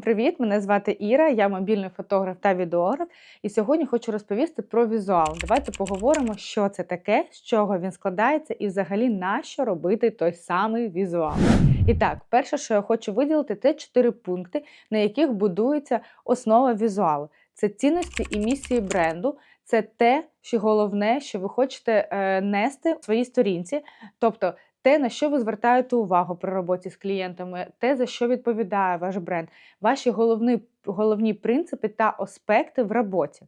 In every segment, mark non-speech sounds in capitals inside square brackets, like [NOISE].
Привіт, мене звати Іра, я мобільний фотограф та відеограф. І сьогодні хочу розповісти про візуал. Давайте поговоримо, що це таке, з чого він складається, і взагалі на що робити той самий візуал. І так, перше, що я хочу виділити, це чотири пункти, на яких будується основа візуалу. Це цінності і місії бренду. Це те, що головне, що ви хочете е, нести в своїй сторінці. Тобто те, на що ви звертаєте увагу при роботі з клієнтами, те, за що відповідає ваш бренд, ваші головні, головні принципи та аспекти в роботі.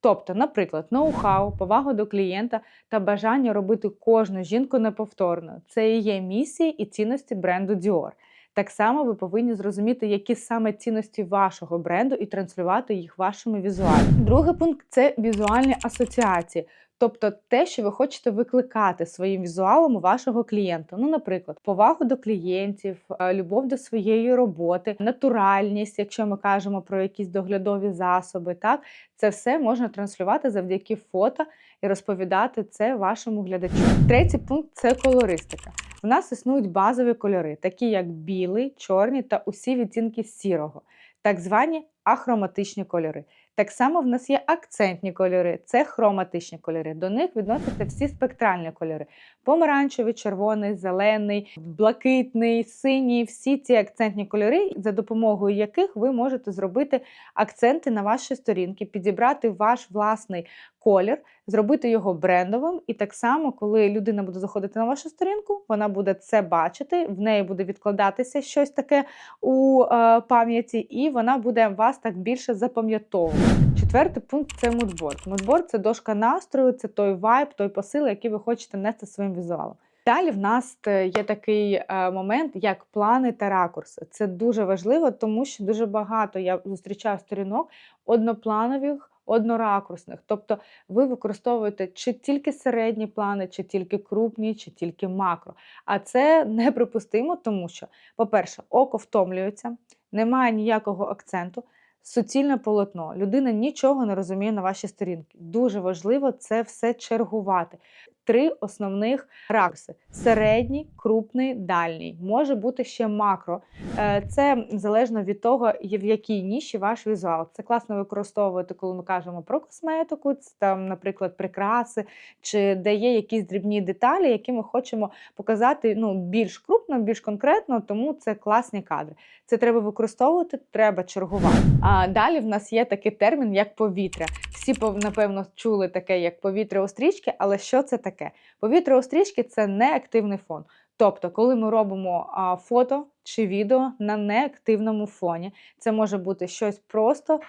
Тобто, наприклад, ноу-хау, повага до клієнта та бажання робити кожну жінку неповторною. Це і є місії і цінності бренду Dior. Так само ви повинні зрозуміти, які саме цінності вашого бренду і транслювати їх вашими візуалами. Другий пункт це візуальні асоціації. Тобто те, що ви хочете викликати своїм візуалом у вашого клієнта. Ну, наприклад, повагу до клієнтів, е, любов до своєї роботи, натуральність, якщо ми кажемо про якісь доглядові засоби, так це все можна транслювати завдяки фото і розповідати це вашому глядачу. Третій пункт це колористика. У нас існують базові кольори, такі як білий, чорні та усі відтінки сірого, так звані ахроматичні кольори. Так само в нас є акцентні кольори, це хроматичні кольори. До них відносяться всі спектральні кольори: помаранчевий, червоний, зелений, блакитний, синій. Всі ці акцентні кольори, за допомогою яких ви можете зробити акценти на ваші сторінки, підібрати ваш власний колір, зробити його брендовим. І так само, коли людина буде заходити на вашу сторінку, вона буде це бачити, в неї буде відкладатися щось таке у е, пам'яті, і вона буде вас так більше запам'ятовувати. Четвертий пункт це мудборд. Мудборд це дошка настрою, це той вайб, той посил, який ви хочете нести своїм візуалом. Далі в нас є такий е, момент, як плани та ракурси. Це дуже важливо, тому що дуже багато я зустрічаю сторінок однопланових. Одноракурсних, тобто ви використовуєте чи тільки середні плани, чи тільки крупні, чи тільки макро. А це [LAUGHS] неприпустимо, тому що, по-перше, око втомлюється, немає ніякого акценту, суцільне полотно. Людина нічого не розуміє на вашій сторінці. Дуже важливо це все чергувати. Три основних ракурси: середній, крупний, дальній. Може бути ще макро. Е, це залежно від того, в якій ніші ваш візуал. Це класно використовувати, коли ми кажемо про косметику, це там, наприклад, прикраси, чи де є якісь дрібні деталі, які ми хочемо показати ну, більш крупно, більш конкретно, тому це класні кадри. Це треба використовувати, треба чергувати. А далі в нас є такий термін, як повітря. Всі напевно чули таке, як повітря у стрічки, але що це таке? Таке? Повітря у стрічки це неактивний фон. Тобто, коли ми робимо а, фото чи відео на неактивному фоні, це може бути щось просто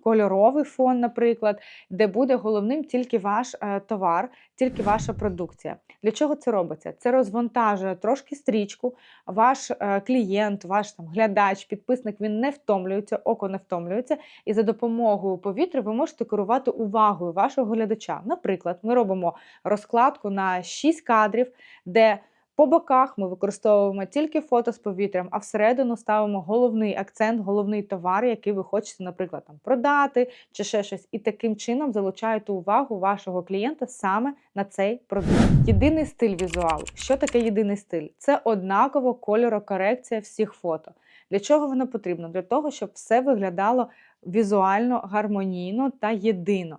однокольоровий фон, наприклад, де буде головним тільки ваш е, товар, тільки ваша продукція. Для чого це робиться? Це розвантажує трошки стрічку, ваш е, клієнт, ваш там глядач, підписник він не втомлюється, око не втомлюється, і за допомогою повітря ви можете керувати увагою вашого глядача. Наприклад, ми робимо розкладку на 6 кадрів, де по боках ми використовуємо тільки фото з повітрям, а всередину ставимо головний акцент, головний товар, який ви хочете, наприклад, там продати чи ще щось. І таким чином залучаєте увагу вашого клієнта саме на цей продукт. Єдиний стиль візуалу. Що таке єдиний стиль? Це однаково кольорокорекція всіх фото. Для чого воно потрібно? Для того, щоб все виглядало візуально гармонійно та єдино.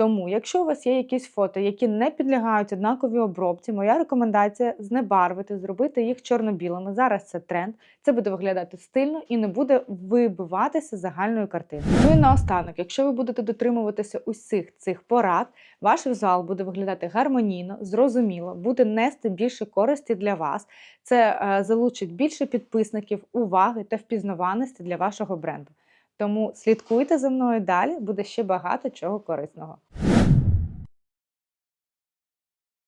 Тому, якщо у вас є якісь фото, які не підлягають однаковій обробці, моя рекомендація знебарвити, зробити їх чорно-білими. Зараз це тренд, це буде виглядати стильно і не буде вибиватися загальною картиною. Ну і наостанок, якщо ви будете дотримуватися усіх цих порад, ваш візуал буде виглядати гармонійно, зрозуміло, буде нести більше користі для вас. Це е, залучить більше підписників, уваги та впізнаваності для вашого бренду. Тому слідкуйте за мною далі, буде ще багато чого корисного.